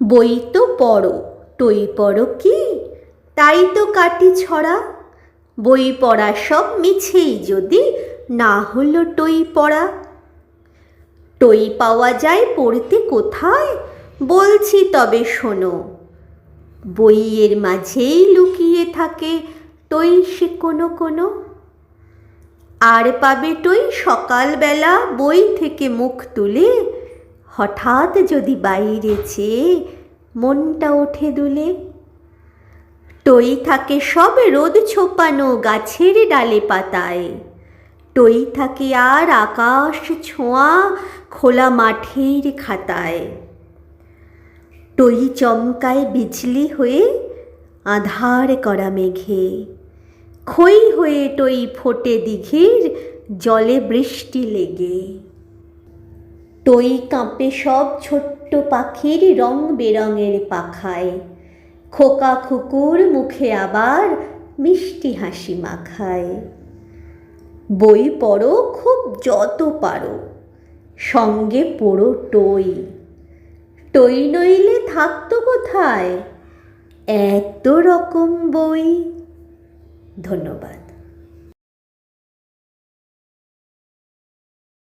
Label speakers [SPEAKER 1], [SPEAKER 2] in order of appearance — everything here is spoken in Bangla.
[SPEAKER 1] বই তো পড়ো, টই পড়ো কি? তাই তো কাটি ছড়া। বই পড়া সব মিছেই যদি না হলো টই পড়া। টই পাওয়া যায় পড়তে কোথায়? বলছি তবে শোনো, বইয়ের মাঝেই লুকিয়ে থাকে টই সে কোনো কোনো। আর পাবে টই সকালবেলা বই থেকে মুখ তুলে হঠাৎ যদি বাইরে চেয়ে মনটা ওঠে দুলে। টই থাকে সব রোদ ছোপানো গাছের ডালে পাতায়। টই থাকে আর আকাশ ছোঁয়া খোলা মাঠের খাতায়। টই চমকায় বিজলি হয়ে আধার করা মেঘে। খই হয়ে টই ফোটে দিঘির, জলে বৃষ্টি লেগে। টই কাঁপে সব ছোট্ট পাখির রং বেরঙের পাখায়। খোকা খুকুর মুখে আবার মিষ্টি হাসি মাখায়। বই পড়ো, খুব যত পারো, সঙ্গে পড়ো টই। টই নইলে থাকতো কোথায়? এত রকম বই। ধন্যবাদ।